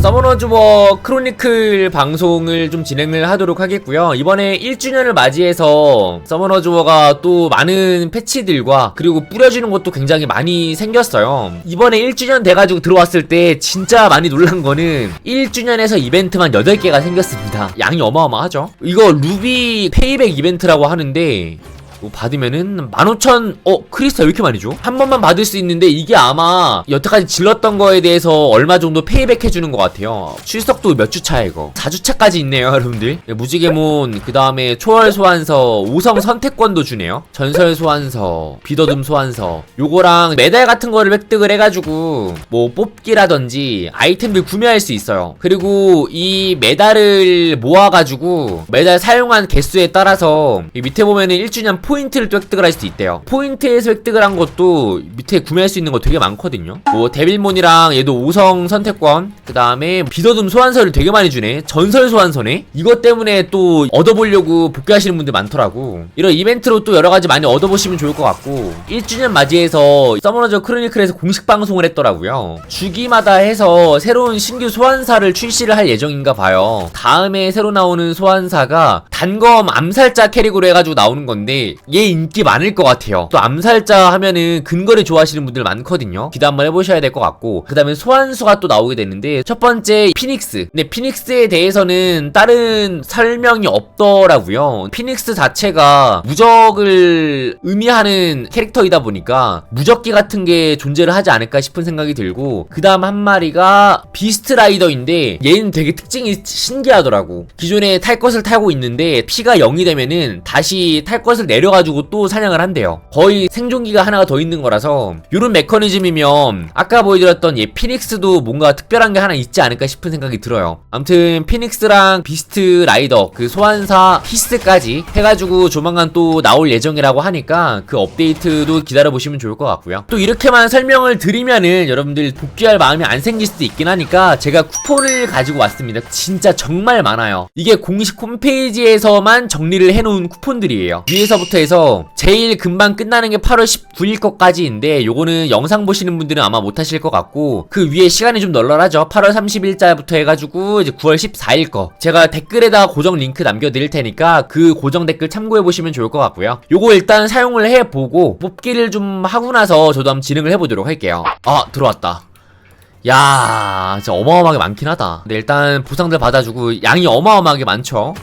서머너 주버 크로니클 방송을 좀 진행을 하도록 하겠고요. 이번에 1주년을 맞이해서 서머너 주버가 또 많은 패치들과 그리고 뿌려주는 것도 굉장히 많이 생겼어요. 이번에 1주년 돼가지고 들어왔을 때 진짜 많이 놀란 거는 1주년에서 이벤트만 8개가 생겼습니다. 양이 어마어마하죠. 이거 루비 페이백 이벤트라고 하는데 이거 받으면은 15,000, 어, 크리스탈 왜 이렇게 많이 줘? 한 번만 받을 수 있는데 이게 아마 여태까지 질렀던 거에 대해서 얼마 정도 페이백 해주는 것 같아요. 출석도 몇 주차야, 이거. 4주차까지 있네요, 여러분들. 네, 무지개몬, 그 다음에 초월 소환서, 5성 선택권도 주네요. 전설 소환서, 비더듬 소환서. 요거랑 메달 같은 거를 획득을 해가지고, 뭐, 뽑기라든지 아이템들 구매할 수 있어요. 그리고 이 메달을 모아가지고, 메달 사용한 개수에 따라서, 이 밑에 보면은 1주년 포인트를 또 획득을 할수 있대요. 포인트에서 획득을 한 것도 밑에 구매할 수 있는 거 되게 많거든요. 뭐 데빌몬이랑 얘도 5성 선택권, 그 다음에 비더듬 소환서를 되게 많이 주네. 전설 소환서네. 이것 때문에 또 얻어보려고 복귀하시는 분들 많더라고. 이런 이벤트로 또 여러 가지 많이 얻어보시면 좋을 것 같고 1주년 맞이해서 서머너저 크로니클에서 공식 방송을 했더라고요. 주기마다 해서 새로운 신규 소환사를 출시를 할 예정인가 봐요. 다음에 새로 나오는 소환사가 단검 암살자 캐릭으로 해가지고 나오는 건데 얘 인기 많을 것 같아요. 또 암살자 하면은 근거리 좋아하시는 분들 많거든요. 기대 한번 해보셔야 될 것 같고 그 다음에 소환수가 또 나오게 되는데 첫 번째 피닉스. 근데 피닉스에 대해서는 다른 설명이 없더라고요. 피닉스 자체가 무적을 의미하는 캐릭터이다 보니까 무적기 같은 게 존재를 하지 않을까 싶은 생각이 들고 그 다음 한 마리가 비스트 라이더인데 얘는 되게 특징이 신기하더라고. 기존에 탈 것을 타고 있는데 피가 0이 되면은 다시 탈 것을 내려 가지고 또 사냥을 한대요. 거의 생존기가 하나가 더 있는 거라서 이런 메커니즘이면 아까 보여드렸던 얘 피닉스도 뭔가 특별한 게 하나 있지 않을까 싶은 생각이 들어요. 아무튼 피닉스랑 비스트 라이더 그 소환사 히스까지 해가지고 조만간 또 나올 예정이라고 하니까 그 업데이트도 기다려 보시면 좋을 것 같고요. 또 이렇게만 설명을 드리면은 여러분들 복귀할 마음이 안 생길 수도 있긴 하니까 제가 쿠폰을 가지고 왔습니다. 진짜 정말 많아요. 이게 공식 홈페이지에서만 정리를 해놓은 쿠폰들이에요. 위에서부터 해서 제일 금방 끝나는 게 8월 19일 것까지인데 요거는 영상 보시는 분들은 아마 못하실 것 같고 그 위에 시간이 좀 널널하죠. 8월 30일자부터 해가지고 이제 9월 14일 거 제가 댓글에다가 고정 링크 남겨드릴 테니까 그 고정 댓글 참고해 보시면 좋을 것 같고요. 요거 일단 사용을 해보고 뽑기를 좀 하고 나서 저도 한번 진행을 해보도록 할게요. 아 들어왔다. 야, 진짜 어마어마하게 많긴 하다. 근데 일단 보상들 받아주고 양이 어마어마하게 많죠.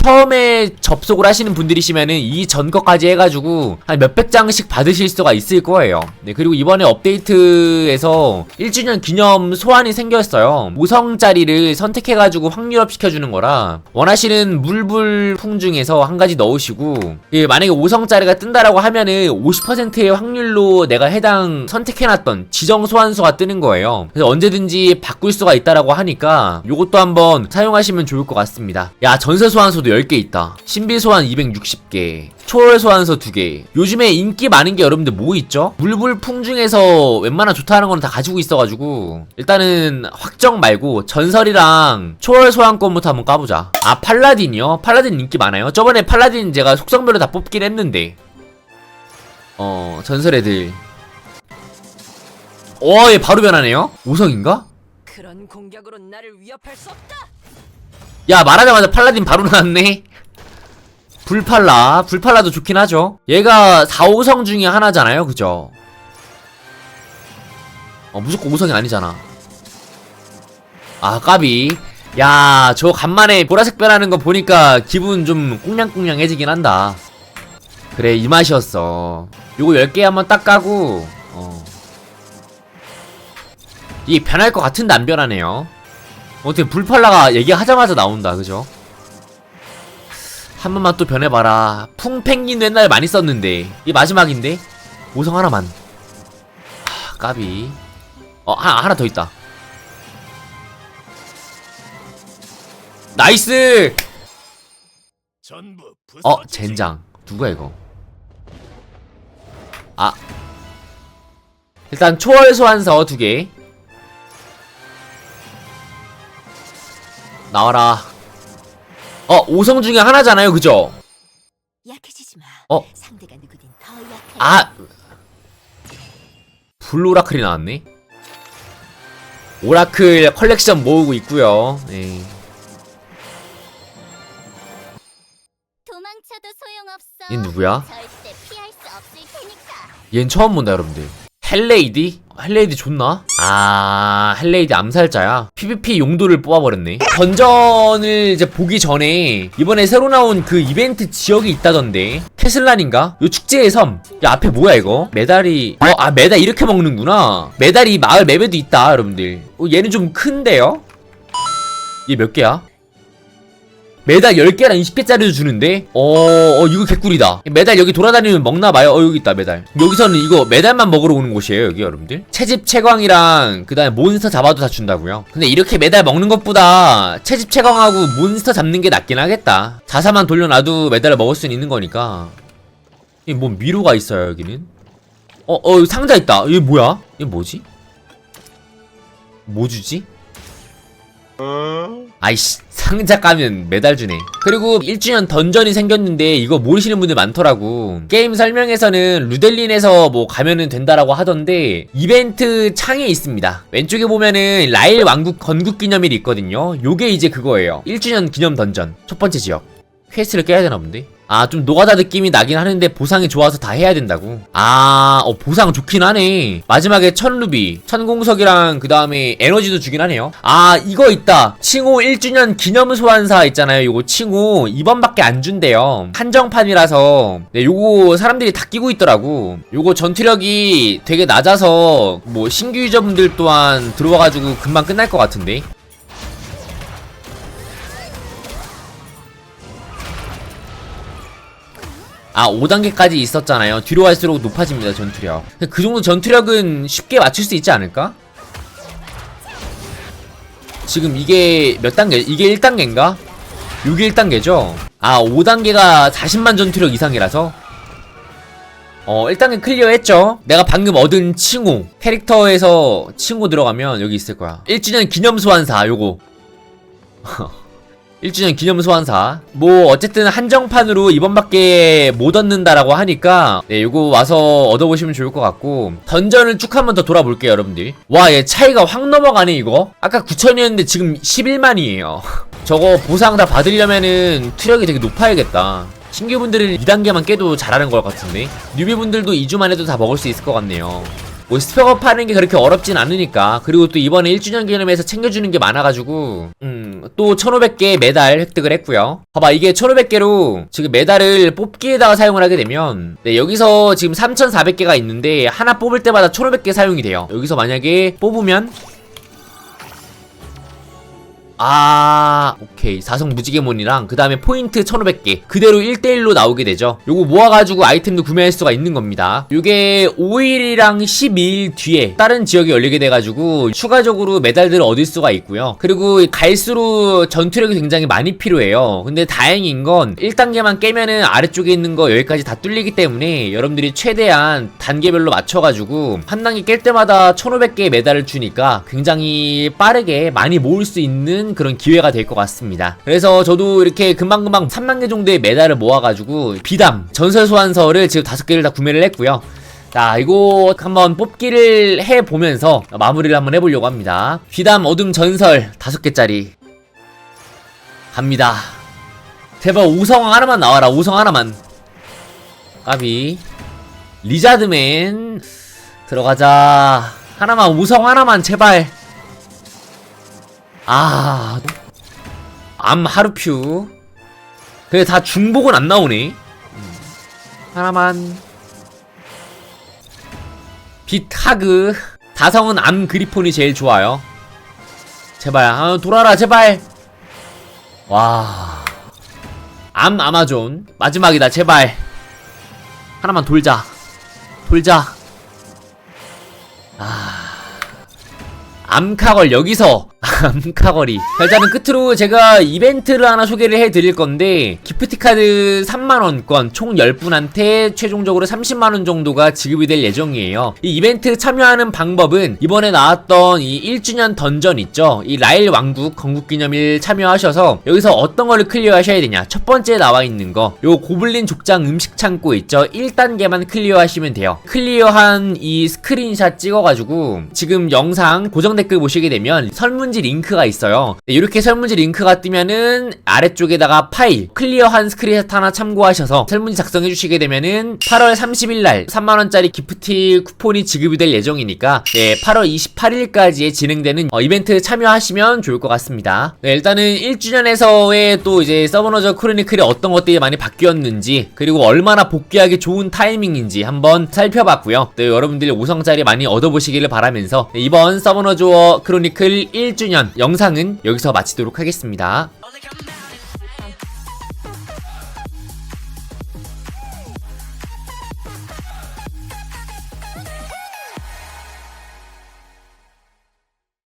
음, 처음에 접속을 하시는 분들이시면은 이 전 거까지 해가지고 한 몇백 장씩 받으실 수가 있을 거예요. 네, 그리고 이번에 업데이트에서 1주년 기념 소환이 생겼어요. 5성짜리를 선택해가지고 확률업 시켜주는 거라 원하시는 물불풍 중에서 한 가지 넣으시고 예, 만약에 5성짜리가 뜬다라고 하면은 50%의 확률로 내가 해당 선택해놨던 지정 소환수가 뜨는 거예요. 그래서 언제든지 바꿀 수가 있다라고 하니까 요것도 한번 사용하시면 좋을 것 같습니다. 야 전설 소환수도 10개 있다. 신비 소환 260개. 초월 소환서 2개. 요즘에 인기 많은 게 여러분들 뭐 있죠? 물불풍 중에서 웬만한 좋다는 거는 다 가지고 있어가지고 일단은 확정 말고 전설이랑 초월 소환권부터 한번 까보자. 아 팔라딘이요? 팔라딘 인기 많아요. 저번에 팔라딘 제가 속성별로 다 뽑긴 했는데 어 전설 애들 와, 얘 바로 변하네요? 5성인가? 그런 공격으로 나를 위협할 수 없다. 야, 말하자마자 팔라딘 바로 나왔네? 불팔라. 불팔라도 좋긴 하죠. 얘가 4, 5성 중에 하나잖아요. 그죠? 어, 무조건 5성이 아니잖아. 아, 까비. 야, 저 간만에 보라색 변하는 거 보니까 기분 좀 꽁냥꽁냥해지긴 한다. 그래, 이 맛이었어. 요거 10개 한번 딱 까고, 어. 이게 변할 것 같은데 안 변하네요. 어떻게 불팔라가 얘기하자마자 나온다 그죠? 한 번만 또 변해봐라. 풍펭귄 옛날에 많이 썼는데. 이 마지막인데? 5성 하나만. 하, 까비. 어 하나, 하나 더 있다. 나이스. 어 젠장. 누구야 이거? 아. 일단 초월 소환서 두개 나와라 어 5성 중에 하나잖아요 그죠 약해지지 마. 어? 상대가 누구든 더 약할. 아 블루라클이 나왔네 오라클 컬렉션 모으고 있고요. 네. 도망쳐도 소용없어. 얘 누구야? 절대 피할 수 없을 테니까. 얘는 처음 본다 여러분들. 헬레이디? 헬레이디 좋나? 아 헬레이디 암살자야. PVP 용도를 뽑아버렸네. 던전을 이제 보기 전에 이번에 새로 나온 그 이벤트 지역이 있다던데. 테슬란인가? 요 축제의 섬. 야 앞에 뭐야 이거? 메달이 어 아 메달 이렇게 먹는구나. 메달이 마을 맵에도 있다 여러분들. 어, 얘는 좀 큰데요? 얘 몇 개야? 매달 10개랑 20개짜리도 주는데? 어, 어 이거 개꿀이다. 매달 여기 돌아다니면 먹나봐요? 어 여기 있다 매달. 여기서는 이거 매달만 먹으러 오는 곳이에요 여기 여러분들. 채집 채광이랑 그 다음에 몬스터 잡아도 다 준다고요. 근데 이렇게 매달 먹는 것보다 채집 채광하고 몬스터 잡는 게 낫긴 하겠다. 자사만 돌려놔도 매달을 먹을 수는 있는 거니까. 이게 뭐 미로가 있어요 여기는? 어, 어 여기 상자 있다. 이게 뭐야? 이게 뭐지? 뭐 주지? 아이씨 상자 까면 매달 주네. 그리고 1주년 던전이 생겼는데 이거 모르시는 분들 많더라고. 게임 설명에서는 루델린에서 뭐 가면은 된다라고 하던데 이벤트 창에 있습니다. 왼쪽에 보면은 라일 왕국 건국 기념일이 있거든요. 요게 이제 그거예요. 1주년 기념 던전. 첫 번째 지역. 퀘스트를 깨야 되나 본데 아 좀 노가다 느낌이 나긴 하는데 보상이 좋아서 다 해야 된다고? 아 어, 보상 좋긴 하네. 마지막에 천루비 천공석이랑 그 다음에 에너지도 주긴 하네요. 아 이거 있다. 칭호 1주년 기념 소환사 있잖아요 요거 칭호. 이번밖에 안 준대요. 한정판이라서. 네 요거 사람들이 다 끼고 있더라고. 요거 전투력이 되게 낮아서 뭐 신규 유저분들 또한 들어와가지고 금방 끝날 것 같은데 아 5단계까지 있었잖아요 뒤로 갈수록 높아집니다 전투력 그 정도 전투력은 쉽게 맞출 수 있지 않을까? 지금 이게 몇 단계? 이게 1단계인가? 이게 1단계죠? 아 5단계가 40만 전투력 이상이라서 어 1단계 클리어 했죠 내가 방금 얻은 칭호 캐릭터에서 칭호 들어가면 여기 있을 거야 1주년 기념 소환사 요거 1주년 기념 소환사. 뭐 어쨌든 한정판으로 이번밖에 못 얻는다라고 하니까 네 요거 와서 얻어보시면 좋을 것 같고 던전을 쭉 한번 더 돌아볼게요 여러분들. 와얘 차이가 확 넘어가네 이거. 아까 9천이었는데 지금 11만이에요. 저거 보상 다 받으려면은 투력이 되게 높아야겠다. 신규분들은 2단계만 깨도 잘하는 것 같은데. 뉴비분들도 2주만 해도 다 먹을 수 있을 것 같네요 뭐 스펙업 하는 게 그렇게 어렵진 않으니까. 그리고 또 이번에 1주년 기념해서 챙겨주는 게 많아가지고 음또 1500개 메달 획득을 했고요. 봐봐 이게 1500개로 지금 메달을 뽑기에다가 사용을 하게 되면 네 여기서 지금 3400개가 있는데 하나 뽑을 때마다 1500개 사용이 돼요. 여기서 만약에 뽑으면 아 오케이. 사성 무지개몬이랑 그 다음에 포인트 1500개. 그대로 1대1로 나오게 되죠. 요거 모아가지고 아이템도 구매할 수가 있는 겁니다. 요게 5일이랑 12일 뒤에 다른 지역에 열리게 돼가지고 추가적으로 메달들을 얻을 수가 있고요. 그리고 갈수록 전투력이 굉장히 많이 필요해요. 근데 다행인 건 1단계만 깨면은 아래쪽에 있는 거 여기까지 다 뚫리기 때문에 여러분들이 최대한 단계별로 맞춰가지고 한 단계 깰 때마다 1500개의 메달을 주니까 굉장히 빠르게 많이 모을 수 있는 그런 기회가 될 것 같습니다. 그래서 저도 이렇게 금방금방 3만 개 정도의 메달을 모아가지고 비담 전설 소환서를 지금 다섯 개를 다 구매를 했고요. 자, 이거 한번 뽑기를 해보면서 마무리를 한번 해보려고 합니다. 비담 어둠 전설 다섯 개짜리 갑니다. 제발 5성 하나만 나와라. 5성 하나만. 까비. 리자드맨 들어가자. 하나만 5성 하나만 제발. 아, 암 하루퓨. 그래 다 중복은 안 나오네. 음, 하나만. 빛 하그. 다성은 암 그리폰이 제일 좋아요. 제발, 아, 돌아라, 제발. 와. 암 아마존. 마지막이다, 제발. 하나만 돌자. 돌자. 아. 암카걸 여기서 암카거리. 자, 일단은 끝으로 제가 이벤트를 하나 소개를 해드릴 건데, 기프티카드 3만원권 총 10분한테 최종적으로 30만원 정도가 지급이 될 예정이에요. 이 이벤트 참여하는 방법은 이번에 나왔던 이 1주년 던전 있죠? 이 라일 왕국 건국기념일 참여하셔서 여기서 어떤 거를 클리어 하셔야 되냐. 첫 번째 나와 있는 거, 요 고블린 족장 음식 창고 있죠? 1단계만 클리어 하시면 돼요. 클리어한 이 스크린샷 찍어가지고 지금 영상 고정 댓글 보시게 되면 설문 지 링크가 있어요. 네, 이렇게 설문지 링크가 뜨면은 아래쪽에다가 파일 클리어한 스크린샷 하나 참고하셔서 설문지 작성해 주시게 되면은 8월 30일 날 3만 원짜리 기프티 쿠폰이 지급이 될 예정이니까 네, 8월 28일까지에 진행되는 어, 이벤트 참여하시면 좋을 것 같습니다. 네, 일단은 1주년에서의 또 이제 서버너저 크로니클이 어떤 것들이 많이 바뀌었는지 그리고 얼마나 복귀하기 좋은 타이밍인지 한번 살펴봤고요. 또 여러분들이 5성짜리 많이 얻어보시기를 바라면서 네, 이번 서버너저 크로니클 1주년 영상은 여기서 마치도록 하겠습니다.